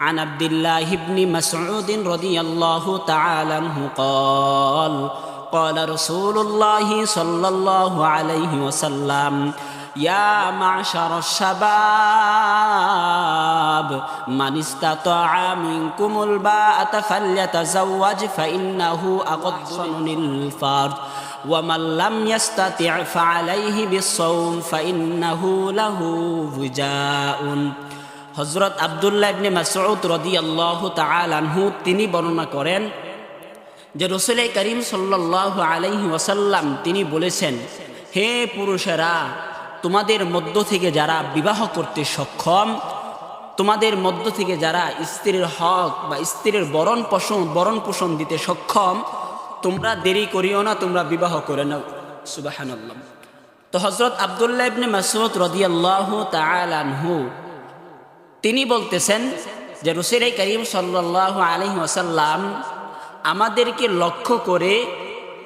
عن عبد الله بن مسعود رضي الله تعالى عنه قال قال رسول الله صلى الله عليه وسلم يا معشر الشباب من استطاع منكم الباءة فليتزوج فإنه أغض للفرج ومن لم يستطع فعليه بالصوم فإنه له وجاء. হজরত আবদুল্লাহ ইবনে মাসউদ রাদিয়াল্লাহু আনহু তিনি বর্ণনা করেন যে রসুল করিম সাল্লাল্লাহু আলাইহি ওয়াসাল্লাম তিনি বলেছেন, হে পুরুষেরা, তোমাদের মধ্য থেকে যারা বিবাহ করতে সক্ষম, তোমাদের মধ্য থেকে যারা স্ত্রীর হক বা স্ত্রীর বরণ পোষণ বরণ পোষণ দিতে সক্ষম, তোমরা দেরি করিও না, তোমরা বিবাহ করে নাও। সুবাহানাল্লাহ। তো হজরত আবদুল্লাহ ইবনে মাসউদ রাদিয়াল্লাহু আনহু তিনি বলতেছেন যে রসুল করিম সাল্লাহ আলহি ওসাল্লাম আমাদেরকে লক্ষ্য করে,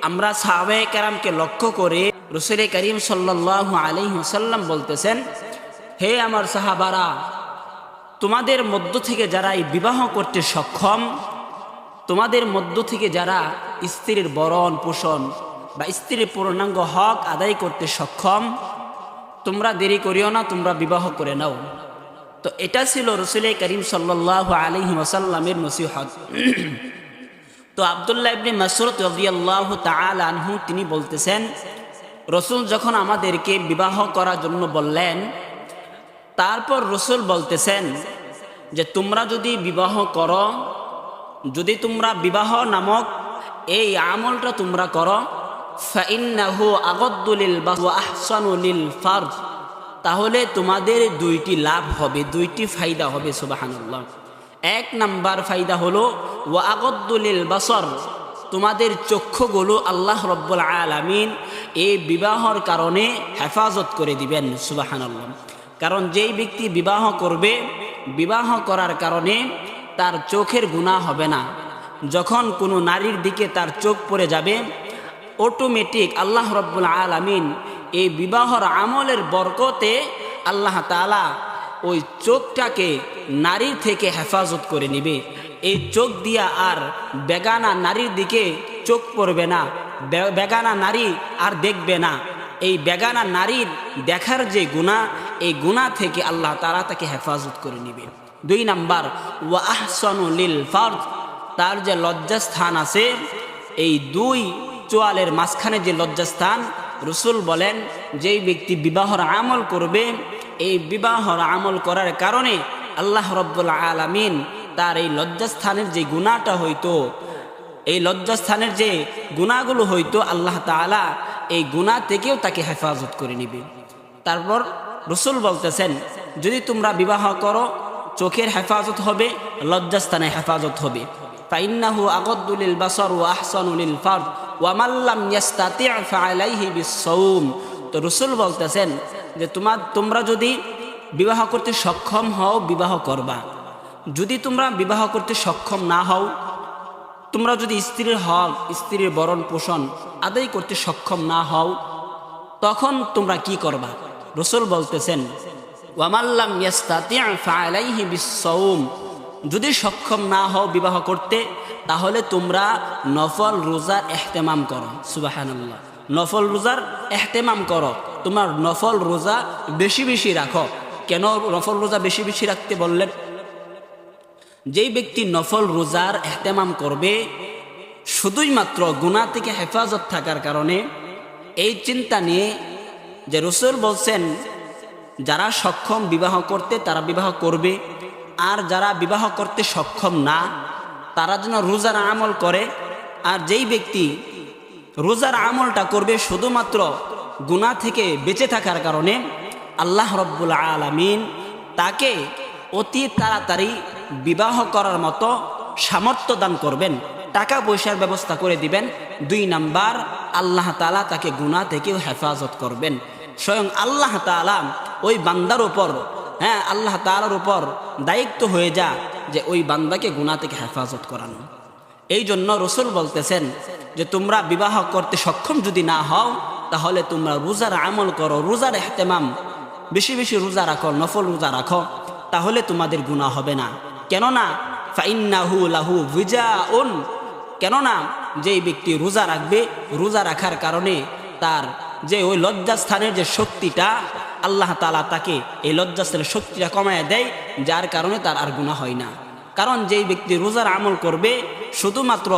আমরা সাহাবে কারামকে লক্ষ্য করে রসুল করিম সাল্লাহ আলহি ওসাল্লাম বলতেছেন, হে আমার সাহাবারা, তোমাদের মধ্য থেকে যারা এই বিবাহ করতে সক্ষম, তোমাদের মধ্য থেকে যারা স্ত্রীর বরণ পোষণ বা স্ত্রীর পূর্ণাঙ্গ হক আদায় করতে সক্ষম, তোমরা দেরি করিও না, তোমরা বিবাহ করে নাও। তো এটা ছিল রসুল করিম সাল্লাহ আলহি ওসাল্লামের নসিহত। তো আবদুল্লাহ ইবনে মাসরত রদিয়াল্লাহ তাল আনহু তিনি বলতেছেন, রসুল যখন আমাদেরকে বিবাহ করার জন্য বললেন, তারপর রসুল বলতেছেন যে তোমরা যদি বিবাহ করো, যদি তোমরা বিবাহ নামক এই আমলটা তোমরা করো ফাইন্নাহু আগদ্দুলিল বা আহসানুলিল ফার্জ। তাহলে তোমাদের দুইটি লাভ হবে, দুইটি ফায়দা হবে, সুবাহানুল্লাহ। এক নাম্বার ফায়দা হলো ও আগদ্দুলিল বাসর, তোমাদের চক্ষুগুলো আল্লাহ রব্বুল আলমিন এই বিবাহর কারণে হেফাজত করে দিবেন, সুবাহানুল্লাহ। কারণ যেই ব্যক্তি বিবাহ করবে, বিবাহ করার কারণে তার চোখের গুণা হবে না। যখন কোনো নারীর দিকে তার চোখ পড়ে যাবে অটোমেটিক আল্লাহ রব্বুল আলমিন এই বিবাহর আমলের বরকতে আল্লাহ তালা ওই চোখটাকে নারীর থেকে হেফাজত করে নিবে। এই চোখ দিয়া আর বেগানা নারীর দিকে চোখ পড়বে না বেগানা নারী আর দেখবে না। এই বেগানা নারীর দেখার যে গুণা, এই গুণা থেকে আল্লাহ তালা তাকে হেফাজত করে নিবে। দুই নাম্বার, ওয়া আহসানুলিল ফার্জ তার যে লজ্জাস্থান আছে, এই দুই চোয়ালের মাঝখানে যে লজ্জাস্থান রসুল বলেন, যেই ব্যক্তি বিবাহর আমল করবে, এই বিবাহর আমল করার কারণে আল্লাহ রব্বুল আলমিন তার এই লজ্জাস্থানের যে গুণাটা হইতো, এই লজ্জাস্থানের যে গুণাগুলো হইতো, আল্লাহ তালা এই গুণা থেকেও তাকে হেফাজত করে নিবে। তারপর রসুল বলতেছেন, যদি তোমরা বিবাহ করো, চোখের হেফাজত হবে, লজ্জাস্থানে হেফাজত হবে। ফাইন্নাহু আগদ্দুলিল বাসর ও আহসানুলিল তো রসুল বলতেছেন যে তোমার তোমরা যদি বিবাহ করতে সক্ষম হও, বিবাহ করবা। যদি তোমরা বিবাহ করতে সক্ষম না হও, তোমরা যদি স্ত্রীর হক স্ত্রীর বরণ পোষণ আদায় করতে সক্ষম না হও, তখন তোমরা কি করবা? রসুল বলতেছেন ওয়ামাল্লাম যদি সক্ষম না হও বিবাহ করতে তাহলে তোমরা নফল রোজার এহতেমাম করো সুবাহান্লাহ নফল রোজার এহতেমাম করো, তোমার নফল রোজা বেশি বেশি রাখো। কেন নফল রোজা বেশি বেশি রাখতে বললেন? যেই ব্যক্তি নফল রোজার এহতেমাম করবে, শুধুই মাত্র গুণা থেকে হেফাজত থাকার কারণে এই চিন্তা নিয়ে যে রসুল বলছেন, যারা সক্ষম বিবাহ করতে তারা বিবাহ করবে, আর যারা বিবাহ করতে সক্ষম না তারা যেন রোজার আমল করে, আর যেই ব্যক্তি রোজার আমলটা করবে শুধুমাত্র গুণা থেকে বেঁচে থাকার কারণে, আল্লাহ রব্বুল আলমিন তাকে অতি তাড়াতাড়ি বিবাহ করার মতো সামর্থ্য দান করবেন। টাকা পয়সার ব্যবস্থা করে দিবেন। দুই নাম্বার, আল্লাহ তালা তাকে গুণা থেকেও হেফাজত করবেন। স্বয়ং আল্লাহ তালা ওই বান্দার উপর হ্যাঁ আল্লাহ তালার উপর দায়িত্ব হয়ে যা যে ওই বান্দাকে গুণা থেকে হেফাজত করানো। এই জন্য রসুল বলতেছেন যে, তোমরা বিবাহ করতে সক্ষম যদি না হও, তাহলে তোমরা রোজার আমল করো। রোজার এহতেমাম, বেশি বেশি রোজা রাখো, নফল রোজা রাখো, তাহলে তোমাদের গুণা হবে না। কেননা, ফাইন্নাহু লাহু ভিজা উন কেননা যেই ব্যক্তি রোজা রাখবে, রোজা রাখার কারণে তার যে ওই লজ্জাস্থানের যে শক্তিটা আল্লাহ তালা তাকে এই লজ্জাস্থানের শক্তিটা কমায় দেয়, যার কারণে তার আর গুণা হয় না। কারণ যেই ব্যক্তি রোজার আমল করবে, শুধুমাত্র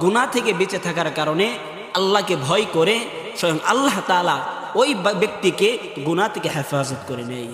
গুণা থেকে বেঁচে থাকার কারণে আল্লাহকে ভয় করে স্বয়ং আল্লাহ তালা ওই ব্যক্তিকে গুণা থেকে হেফাজত করে নেয়।